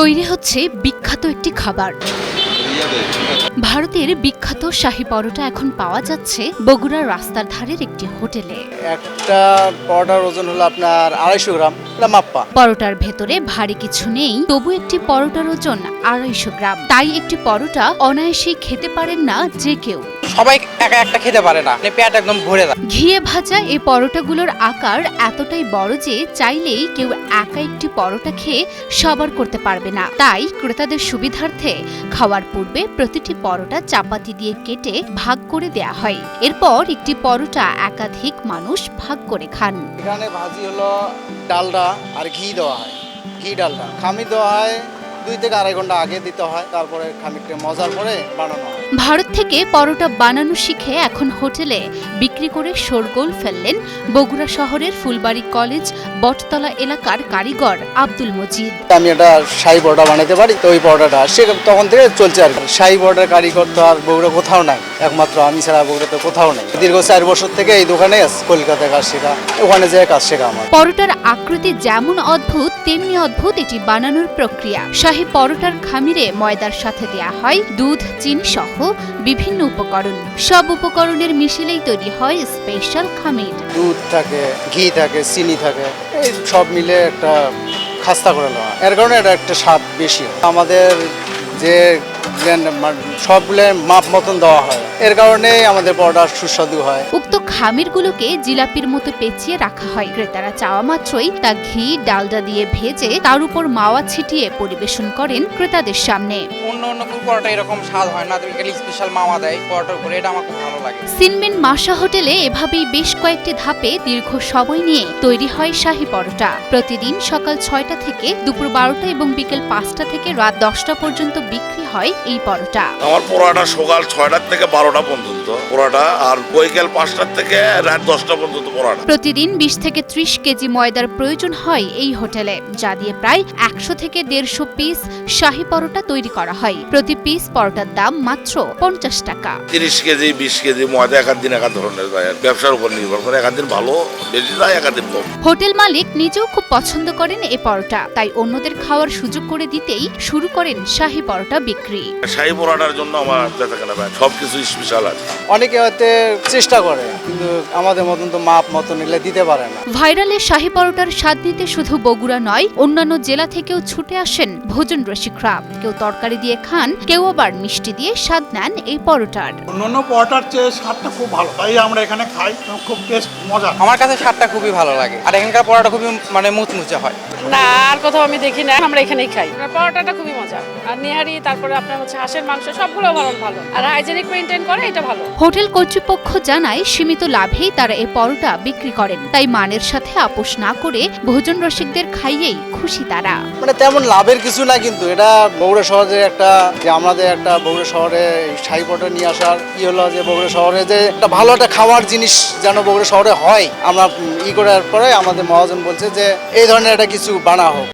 তৈরি হচ্ছে বিখ্যাত একটি খাবার। ভারতের বিখ্যাত শাহী পরোটা এখন পাওয়া যাচ্ছে বগুড়ার রাস্তার ধারের একটি হোটেলে। একটা পরোটার ওজন হলো আপনার আড়াইশো গ্রাম মাপ্পা। পরোটার ভেতরে ভারী কিছু নেই তবু একটি পরোটার ওজন আড়াইশো গ্রাম। তাই একটি পরোটা অনায়াসেই খেতে পারেন না যে কেউ। সবাই একা একটা খেতে পারে না। মানে পেট একদম ভরে যায়। ঘিয়ে ভাজা এই পরোটাগুলোর আকার এতটাই বড় যে চাইলেই কেউ একা একটি পরোটা খেয়ে সবার করতে পারবে না। তাই ক্রেতাদের সুবিধার্থে খাওয়ার পূর্বে প্রতিটি পরোটা চাপাতি দিয়ে কেটে ভাগ করে দেয়া হয়। এরপর একটি পরোটা একাধিক মানুষ ভাগ করে খান। এখানে ভাজি হলো ডালডা আর ঘি দেওয়া হয়। ঘি ডালডা। খামি দেওয়া হয় দুই থেকে আড়াই ঘণ্টা আগে দিতে হয় তারপরে খামিকটা মজার পরে বানানো হয়। ভারত থেকে পরোটা বানানো শিখে এখন হোটেলে বিক্রি করে শোরগোল ফেললেন বগুড়া শহরের ফুলবাড়ি কলেজ বটতলা এলাকার কারিগর আব্দুল মজিদ। আমি একটা শাহি পরোটা বানাতে পারি তো ওই পরোটাটা সে তখন থেকে চলছে আর শাহি পরোটার কারিগর তো আর বগুড়া কোথাও নাই একমাত্র আমি ছাড়া বগুড়াতে কোথাও নাই। দীর্ঘ চার বছর থেকে এই দোকানে আছে কলকাতায় কাজ শেখা ওখানে যেয়ে কাজ শেখা আমার। পরোটার আকৃতি যেমন অদ্ভুত তেমনি অদ্ভুত এটি বানানোর প্রক্রিয়া। শাহী পরোটার খামিরে ময়দার সাথে দেয়া হয়, দুধ চিনি সহ বিভিন্ন উপকরণ। সব উপকরণের মিশেলেই তৈরি হয় স্পেশাল খামির। দুধ থাকে, ঘি থাকে, চিনি থাকে, এই সব মিলে একটা খাস্তা করে নেওয়া। এর কারণে এটা একটা স্বাদ বেশি আমাদের যে সবগুলো মাপ মতন দেওয়া হয়। এর কারণে আমাদের পরোটা সুস্বাদু হয়। উক্ত খামিরগুলোকে জিলাপির মতো পেঁচিয়ে রাখা হয়। ক্রেতারা চাওয়া মাত্রই তা ঘি ডালডা দিয়ে ভেজে তার উপর মাওয়া ছিটিয়ে পরিবেশন করেন ক্রেতাদের সামনে। অন্য অন্য পরোটা এরকম স্বাদ হয় না তুমি খালি স্পেশাল মামা দেয় পরোটার উপরে এটা আমার খুব ভালো লাগে। সিনমেন মাসা হোটেলে এভাবেই বেশ কয়েকটি ধাপে দীর্ঘ সময় নিয়ে তৈরি হয় শাহী পরোটা। প্রতিদিন সকাল ছয়টা থেকে দুপুর বারোটা এবং বিকেল পাঁচটা থেকে রাত দশটা পর্যন্ত বিক্রি হয় এই পরোটা। আমার পড়াটা সকাল ছয়টার থেকে বারোটা পর্যন্ত। পড়াটা আর বৈকাল পাঁচটার থেকে রাত দশটা পর্যন্ত পড়াটা প্রতিদিন বিশ থেকে ত্রিশ কেজি ময়দার প্রয়োজন হয় এই হোটেলে যা দিয়ে প্রায় একশো থেকে দেড়শো পিস শাহী পরোটা তৈরি করা হয়। প্রতি পিস পরোটার দাম মাত্র পঞ্চাশ টাকা। তিরিশ কেজি বিশ কেজি ময়দা এক দিন এক ধরনের যায় ব্যবসার উপর নির্ভর করে এক দিন ভালো বেশি যায় এক দিন কম। হোটেল মালিক নিজেও খুব পছন্দ করেন এ পরোটা তাই অন্যদের খাওয়ার সুযোগ করে দিতেই শুরু করেন শাহী পরোটা বিক্রি। পড়াটার জন্য আমার কেনা ভাই সব কিছু স্পেশাল আছে। অনেকে হয়তো চেষ্টা করে কিন্তু আমাদের মতন তো মাপ মতন এগুলো দিতে পারে না। ভাইরালে শাহী পরোটার স্বাদ নিতে শুধু বগুড়া নয় অন্যান্য জেলা থেকেও ছুটে আসেন ভোজন রসিকরা কেউ তরকারি দিয়ে খান কেউ আবার মিষ্টি দিয়ে স্বাদ নেন এই পরোটার। অন্যান্য পরোটার চেয়ে স্বাদটা খুব ভালো তাই আমরা এখানে খাই খুব টেস্ট মজা। আমার কাছে স্বাদটা খুবই ভালো লাগে আর এখানকার পরোটা খুবই মানে মুচমুচে হয়। না আর কোথাও আমি দেখি না আমরা এখানেই খাই। পরোটাটা খুবই মজা আর নিহারি তারপরে আপনার হচ্ছে হাঁসের মাংস সবগুলো ভালো ভালো। আর হাইজেনিক মেনটেন করে এটা ভালো। হোটেল কর্তৃপক্ষ জানায় সীমিত লাভেই তারা এই পরোটা বিক্রি করেন। তাই মানের সাথে আপোষ না করে ভোজন রসিকদের খাইয়েই খুশি তারা। মানে তেমন লাভের কিছু না কিন্তু এটা বগুড়া শহরে একটা যে আমাদের একটা বগুড়া শহরে শাহী পরোটা নিয়ে আসার কি হলো যে বগুড়া শহরে যে একটা ভালো একটা খাওয়ার জিনিস যেন বগুড়া শহরে হয়। আমরা ই করার পরে আমাদের মহাজন বলছে যে এই ধরনের একটা কিছু বানা হোক